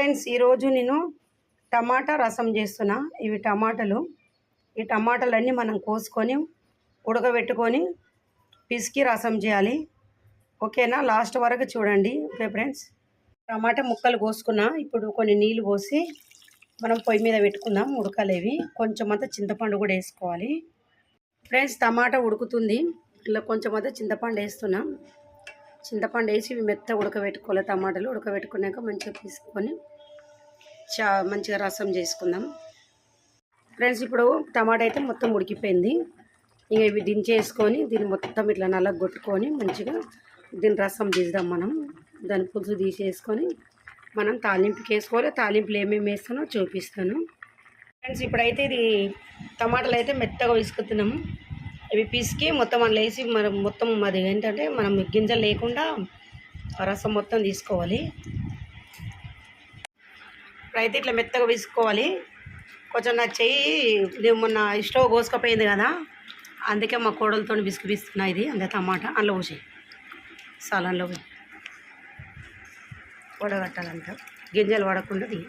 Friends ఈరోజు నేను టమాటా రసం చేస్తున్నా. ఇవి టమాటాలు. ఈ టమాటాలన్నీ మనం కోసుకొని ఉడకబెట్టుకొని పిసికి రసం చేయాలి. ఓకేనా? లాస్ట్ వరకు చూడండి. Okay friends? టమాటా ముక్కలు కోసుకున్నా. ఇప్పుడు కొన్ని నీళ్ళు పోసి మనం పొయ్యి మీద పెట్టుకుందాం. ఉడకలేవి కొంచెం అంతా చింతపండు కూడా వేసుకోవాలి. ఫ్రెండ్స్ టమాటా ఉడుకుతుంది. ఇలా కొంచెం అంతా చింతపండు వేస్తున్నాం. చింతపండు వేసి ఇవి మెత్త ఉడకబెట్టుకోవాలి. టమాటాలు ఉడకబెట్టుకున్నాక మంచిగా తీసుకొని చా మంచిగా రసం చేసుకుందాం. ఫ్రెండ్స్ ఇప్పుడు టమాటా అయితే మొత్తం ఉడికిపోయింది ఇంక ఇవి దించేసుకొని దీన్ని మొత్తం ఇట్లా నల్లగొట్టుకొని మంచిగా దీని రసం తీద్దాం మనం. దాని పులుసు తీసేసుకొని మనం తాలింపుకి వేసుకోవాలి తాలింపులు ఏమేమి వేస్తానో చూపిస్తాను. ఫ్రెండ్స్ ఇప్పుడైతే ఇది టమాటాలు అయితే మెత్తగా విసుకుతున్నాము ఇవి పిసికి మొత్తం అందులో వేసి మనం మొత్తం అది ఏంటంటే మనం గింజలు లేకుండా రసం మొత్తం తీసుకోవాలి. ఇప్పుడైతే ఇట్లా మెత్తగా విసుకోవాలి కొంచెం నా చెయ్యి నేను మొన్న స్టవ్ కోసుకపోయింది కదా అందుకే మా కోడలతో విసుకుపిస్తున్నా ఇది. అంతే టమాటా. అందులో పోసి సాలంలో పోయి. వడగట్టాలంట. గింజలు పడకుండా దిగి.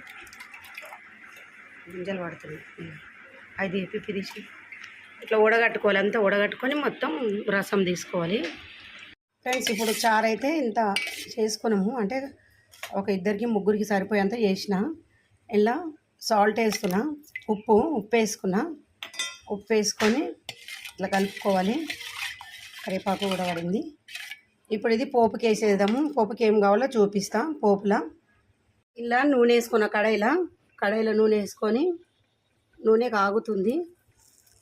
గింజలు పడుతుంది అది పిప్పి తీసి. ఇట్లా ఉడగట్టుకోవాలి అంతా ఉడగట్టుకొని మొత్తం రసం తీసుకోవాలి. ఫ్రెండ్స్ ఇప్పుడు చారు అయితే ఇంత చేసుకున్నాము. అంటే ఒక ఇద్దరికి ముగ్గురికి సరిపోయేంత చేసిన. ఇలా సాల్ట్ వేసుకున్న ఉప్పు ఉప్పు వేసుకున్నా ఉప్పు వేసుకొని ఇట్లా కలుపుకోవాలి. కరివేపాకు కూడా పడింది. ఇప్పుడు ఇది పోపుకి వేసేద్దాము. పోపుకి ఏం కావాలో చూపిస్తా. పోపులా. ఇలా నూనె వేసుకున్న కడాయిలా. కడాయిలో నూనె వేసుకొని నూనె కాగుతుంది.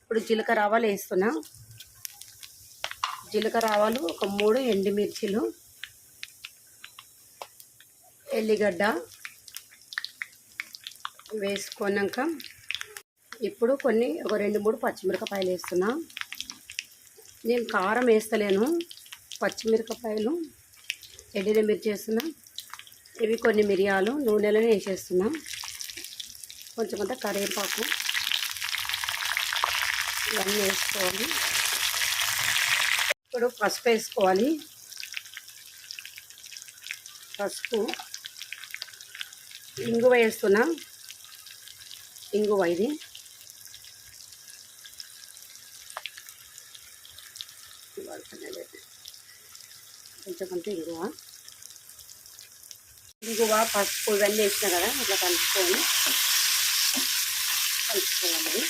ఇప్పుడు జీలకర్ర ఆవాలు వేస్తున్నా. జీలకర్ర ఆవాలు ఒక మూడు ఎండుమిర్చిలు ఎల్లిగడ్డ వేసుకున్నాక ఇప్పుడు కొన్ని ఒక రెండు మూడు పచ్చిమిరపకాయలు వేస్తున్నా. నేను కారం వేస్తలేను. పచ్చిమిరపకాయలు ఎడ్డిన మిర్చి వేస్తున్నా ఇవి కొన్ని మిరియాలు నూనెలోనే వేసేస్తున్నా. కొంచెం కొంత కరివేపాకు ఇవన్నీ వేసుకోవాలి. ఇప్పుడు పసుపు వేసుకోవాలి. పసుపు ఇంగువ వేస్తున్నా. ఇంగువ ఇది. కొంచెం అంత ఇంగువ. ఇంగువ పసుపు ఇవన్నీ వేసిన కదా ఇట్లా కలుపుకొని కలుపుకోవాలి.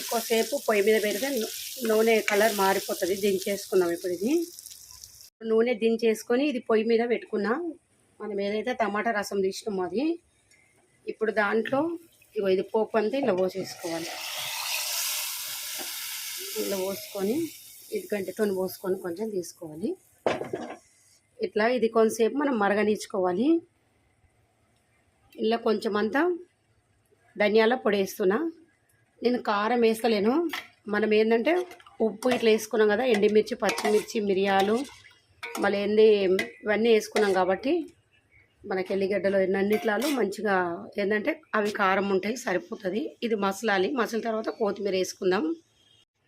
ఎక్కువసేపు పొయ్యి మీద పెడితే నూనె కలర్ మారిపోతుంది దించేసుకున్నాం ఇప్పుడు ఇది. నూనె దించేసుకొని ఇది పొయ్యి మీద పెట్టుకున్నాం. మనం ఏదైతే టమాటా రసం తీసినామో అది. ఇప్పుడు దాంట్లో ఇగో ఇది పోపు అంతా ఇలా పోసేసుకోవాలి. ఇలా పోసుకొని ఇది గంటతో పోసుకొని కొంచెం తీసుకోవాలి. ఇట్లా ఇది కొంతసేపు మనం మరగనిచ్చుకోవాలి. ఇలా కొంచెం అంతా ధనియాల పొడి వేస్తున్నా. నేను కారం వేస్తలేను. మనం ఏంటంటే ఉప్పు ఇట్లా వేసుకున్నాం కదా ఎండిమిర్చి పచ్చిమిర్చి మిరియాలు మళ్ళీ ఏంది ఇవన్నీ వేసుకున్నాం కాబట్టి మనకి ఎల్లిగడ్డలు ఎన్నన్నిట్లాలు మంచిగా ఏంటంటే అవి కారం ఉంటాయి సరిపోతుంది. ఇది మసలాలి. మసల తర్వాత కొత్తిమీర వేసుకుందాం.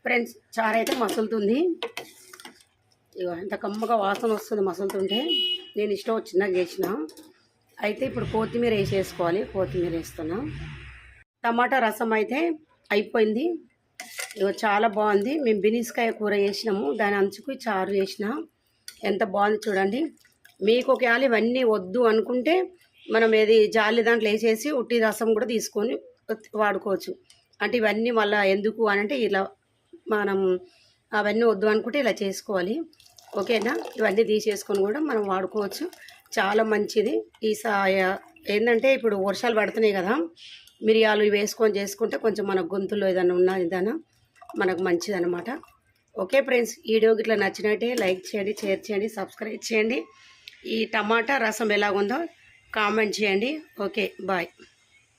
ఫ్రెండ్స్ చారు అయితే మసులుతుంది. ఇక ఎంత కమ్మగా వాసన వస్తుంది మసులుతుంటే. నేను ఇష్టం చిన్నగా చేసిన. అయితే ఇప్పుడు కొత్తిమీర వేసేసుకోవాలి. కొత్తిమీర వేస్తున్నా. టమాటా రసం అయితే అయిపోయింది. ఇక చాలా బాగుంది. మేము బినిస్కాయ కూర చేసినాము. దాని అంచుకు చారు చేసిన. ఎంత బాగుంది చూడండి. మీకు ఒకవేళ ఇవన్నీ వద్దు అనుకుంటే మనం ఏది జాలి దాంట్లో వేసేసి ఉట్టి రసం కూడా తీసుకొని వాడుకోవచ్చు. అంటే ఇవన్నీ మళ్ళీ ఎందుకు అని అంటే ఇలా మనం అవన్నీ వద్దు అనుకుంటే ఇలా చేసుకోవాలి. ఓకేనా? ఇవన్నీ తీసేసుకొని కూడా మనం వాడుకోవచ్చు. చాలా మంచిది. ఈ ఏంటంటే ఇప్పుడు వర్షాలు పడుతున్నాయి కదా మిరియాలు ఇవి వేసుకొని చేసుకుంటే కొంచెం మన గొంతులో ఏదైనా ఉన్నా ఏదైనా మనకు మంచిదన్నమాట. ఓకే ఫ్రెండ్స్ ఈ వీడియోకి ఇట్లా నచ్చినట్టే లైక్ చేయండి షేర్ చేయండి సబ్స్క్రైబ్ చేయండి. ఈ టమాటా రసం ఎలాగుందో కామెంట్ చేయండి. Okay bye.